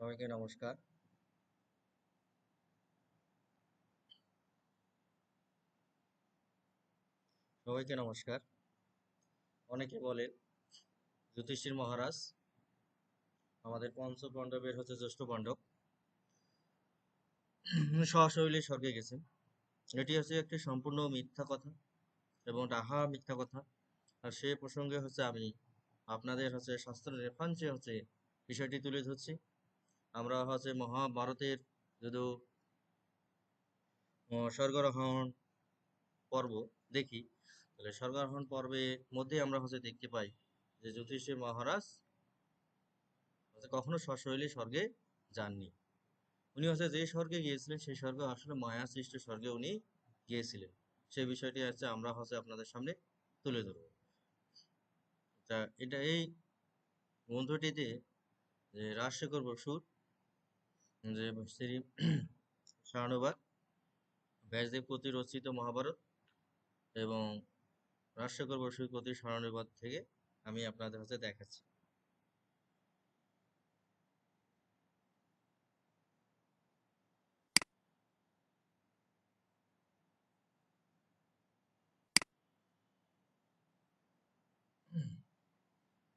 সবাইকে নমস্কার। সবাইকে নমস্কার। অনেকে বলেন যুধিষ্ঠির মহারাজ, আমাদের পঞ্চ পাণ্ডবের হচ্ছে জ্যেষ্ঠ পাণ্ডব। সশরীরে স্বর্গে গেছেন। এটি হচ্ছে একটি সম্পূর্ণ মিথ্যা কথা এবং ডাহা মিথ্যা কথা। আর সে প্রসঙ্গে হচ্ছে আমি আপনাদের হচ্ছে শাস্ত্র রেফারেন্সে হচ্ছে বিষয়টি তুলে ধরছি। আমরা হচ্ছে মহাভারতের যদি স্বর্গারোহণ পর্ব দেখি, তাহলে স্বর্গারোহণ পর্বের মধ্যে আমরা হচ্ছে দেখতে পাই যে যুধিষ্ঠির মহারাজ কখনো সশরীরে স্বর্গে যাননি। উনি হচ্ছে যে স্বর্গে গিয়েছিলেন, সেই স্বর্গ আসলে মায়া সৃষ্ট স্বর্গে উনি গিয়েছিলেন। সেই বিষয়টি হচ্ছে আমরা হচ্ছে আপনাদের সামনে তুলে ধরব। তা এটা এই গ্রন্থটিতে যে রাজশেখর বসুর যে শ্রী শাহনুবাদ ব্যাসদেব কর্তৃক রচিত মহাভারত এবং রাজশেখর বসুর কর্তৃক স্মরণবাদ থেকে আমি আপনাদের হাতে দেখাচ্ছি।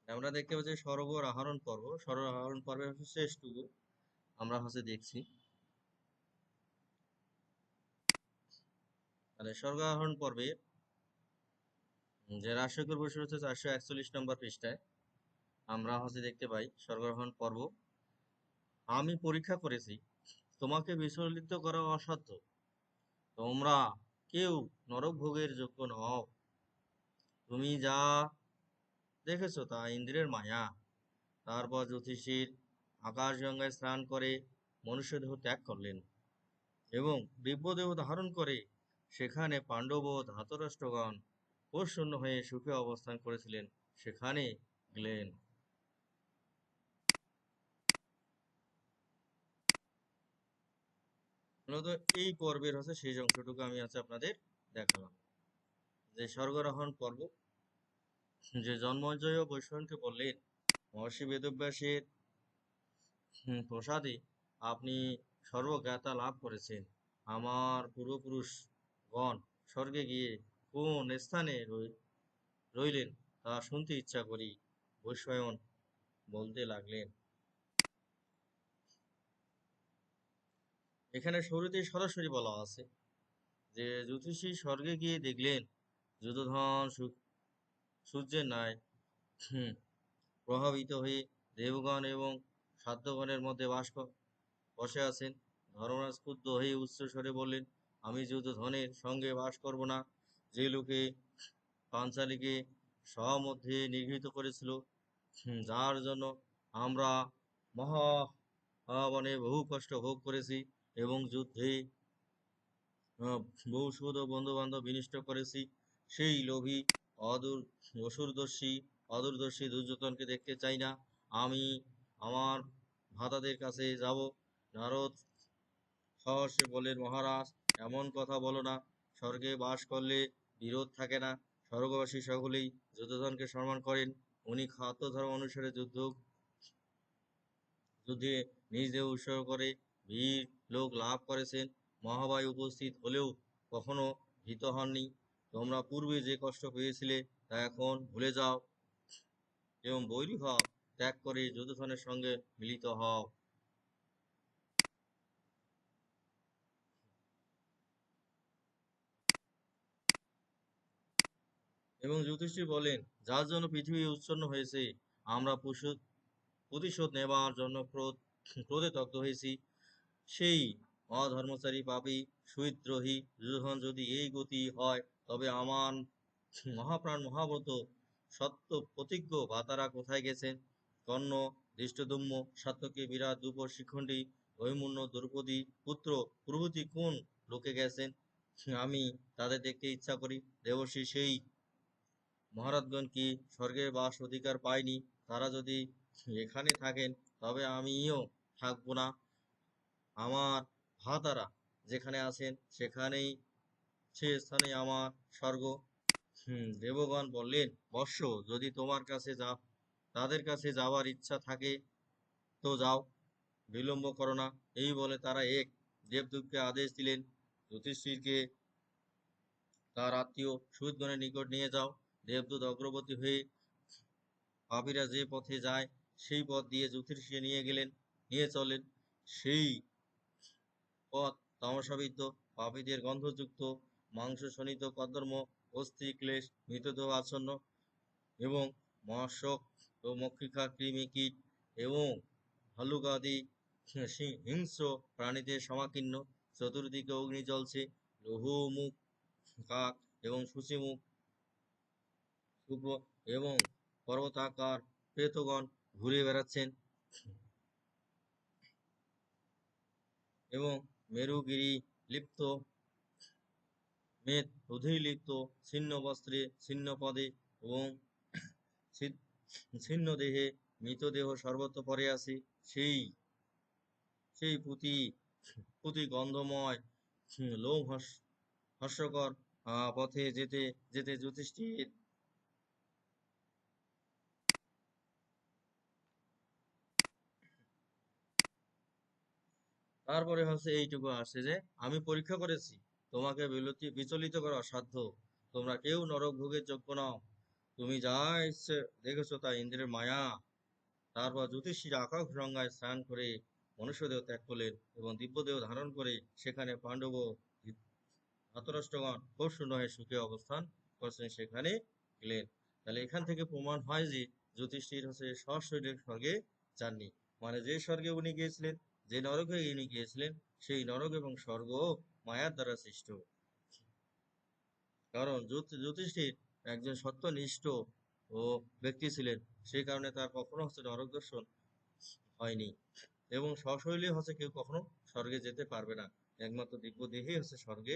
আমরা দেখতে পাচ্ছি স্বর্গ আহরণ পর্ব। স্বর্গ আহরণ পর্বের শেষটুকু। আমরা হচ্ছে দেখছি। তাহলে স্বর্গ আহরণ পর্বে যে রাজশেখর বসু হচ্ছে চারশো একচল্লিশ নম্বর পৃষ্ঠায়, আমরা হচ্ছে দেখতে পাই স্বর্গারোহণ পর্ব। আমি পরীক্ষা করেছি, তোমাকে বিচলিত করা অসাধ্য। তোমরা কেউ নরক ভোগের যোগ্য নও। তুমি যা দেখেছ তা ইন্দ্রের মায়া, তারপর জ্যোতিষীর আকাশ গঙ্গায় স্নান করে মনুষ্যদেহ ত্যাগ করলেন এবং দিব্যদেহ ধারণ করে সেখানে পাণ্ডব ও ধাতরাষ্ট্রগণ কোষশূন্য হয়ে সুখে অবস্থান করেছিলেন। সেখানে গেলেন। মূলত এই পর্বের হচ্ছে সেই অংশটুকু আমি আছে আপনাদের দেখালাম। যে স্বর্গরোহণ পর্ব, যে জন্মজয় বৈষ্ণবকে বললেন, মহর্ষি বেদব্যাসের প্রসাদে, আপনি সর্বজ্ঞাতা লাভ করেছেন। আমার পূর্বপুরুষগণ স্বর্গে গিয়ে কোন স্থানে রইলেন তা শুনতে ইচ্ছা করি বৈষ্ণয়ন বলতে লাগলেন। এখানে শুরুতেই সরাসরি বলা আছে যে, জ্যোতিষী স্বর্গে গিয়ে দেখলেন যুদ্ধধন সূ- সূর্যের ন্যায় প্রভাবিত হয়ে দেবগণ এবং সাধ্যগণের মধ্যে বাস বসে আছেন। ধর্মরাজ ক্ষুব্ধ হয়ে উচ্চস্বরে বললেন, আমি যুদ্ধধনের সঙ্গে বাস করব না, যে লোকে পাঞ্চালীকে স্বমধ্যে নিগৃহীত করেছিল যার জন্য আমরা মহা বহু কষ্ট ভোগ করেছি এবং যুদ্ধে বহু সুদ বন্ধু বান্ধব বিনষ্ট করেছি। সেই লোভী, অদূর, অসুরদর্শী, অদূরদর্শী দুর্যোধনকে দেখতে চাই না। আমি আমার ভ্রাতাদের কাছে যাব। নারদ সহসে বলেন মহারাজ, এমন কথা বলো না। স্বর্গে বাস করলে বিরোধ থাকে না। স্বর্গবাসী সকলেই যুদ্ধধনকে সম্মান করেন। উনি খাদ্য ধর্ম অনুসারে যুদ্ধ, যুদ্ধে নিজ দেহ উৎসর্গ করে বীর লোক লাভ করেছেন। মহাবায়ু উপস্থিত হলেও কখনো ভীত হননি। তোমরা পূর্বে যে কষ্ট পেয়েছিলে তা এখন ভুলে যাও এবং বৈরীভাব ত্যাগ করে যুদ্ধধনের সঙ্গে মিলিত হও। এবং যুধিষ্ঠির বলেন, যার জন্য পৃথিবী উচ্ছন্ন হয়েছে, আমরা প্রতিশোধ নেবার জন্য ক্রোধ, ক্রোধে দগ্ধ হয়েছি। সেই অধর্মচারী পাপী সুবিদ্রোহী দুর্যোধন যদি এই গতি হয়, তবে আমার মহাপ্রাণ মহাব্রত সত্য প্রতিজ্ঞ ভাতারা কোথায় গেছেন? কর্ণ দৃষ্টদুম্ন সাত্যকী বিরাট দুপর শিখণ্ডী হৈমূন্য দ্রৌপদী পুত্র, প্রভৃতি কোন লোকে গেছেন? আমি তাদের দেখতে ইচ্ছা করি দেবশ্রী সেই। মহারাজগণ কি স্বর্গের বাস অধিকার পায়নি? তারা যদি এখানে থাকেন, তবে আমিও থাকব না। আমার ভাতারা যেখানে আছেন, সেখানেই, সে স্থানে আমার স্বর্গ। দেবগণ বললেন বর্ষ যদি তোমার কাছে যা তাদের কাছে যাওয়ার ইচ্ছা থাকে, তো যাও। বিলম্ব করো না। এই বলে তারা এক দেবদূতকে আদেশ দিলেন যুধিষ্ঠিরকে তার আত্মীয় সুদগণের নিকট নিয়ে যাও। দেবদূত অগ্রবর্তী হয়ে পাপীরা যে পথে যায়, সেই পথ দিয়ে যুধিষ্ঠির নিয়ে গেলেন, নিয়ে চলেন সেই পথ তামসাবিদ্ধ পাপীদের গন্ধযুক্ত মাংস শোণিত কর্দর্ম অস্থি, ক্লেশ, মৃতদেহ আচ্ছন্ন এবং মশক ও মক্ষিকা কৃমি কীট এবং ভালুকাদি সি- হিংস্র প্রাণীদের সমাকীর্ণ। চতুর্দিকে অগ্নি জ্বলছে। লৌহমুখ কাক এবং সূচিমুখ শুক্র এবং পর্বতাকার প্রেতগণ ঘুরে বেড়াচ্ছেন। এবং মেরুগিরি লিপ্ত, মেদ লিপ্ত, ছিন্ন বস্ত্রে ছিন্ন পদে এবং ছিন্ন দেহে, মৃতদেহ সর্বত্র পড়ে আছে। সেই সেই পুঁতি পুঁতি গন্ধময় লোম হাস- হাস্যকর পথে যেতে যেতে যুধিষ্ঠির। তারপরে হচ্ছে এইটুকু আসছে যে, আমি পরীক্ষা করেছি। তোমাকে বিচলিত করা অসাধ্য তোমরা কেউ নরক ভোগের যোগ্য নাও। তুমি যা ইচ্ছে দেখেছ তা ইন্দ্রের মায়া। তারপর জ্যোতিষীর আকাশ গঙ্গায় স্নান করে মনুষ্যদেহ ত্যাগ করলেন এবং দিব্যদেহ ধারণ করে সেখানে পাণ্ডব খুব হয়ে সুখে অবস্থান করছেন, সেখানে গেলেন। তাহলে এখান থেকে প্রমাণ হয় যে জ্যোতিষীর হচ্ছে সশরীরে স্বর্গে যাননি। মানে যে স্বর্গে উনি গিয়েছিলেন, যে নরকে ইনি গিয়েছিলেন, সেই নরক এবং স্বর্গ মায়ার দ্বারা সৃষ্ট। কারণ জ্যোতি- জ্যোতিষীর একজন সত্যনিষ্ঠ ও ব্যক্তি ছিলেন, সেই কারণে তার কখনো হচ্ছে নরক দর্শন হয়নি এবং সশৈলী হচ্ছে কেউ কখনো স্বর্গে যেতে পারবে না। একমাত্র দিব্য দেহেই হচ্ছে স্বর্গে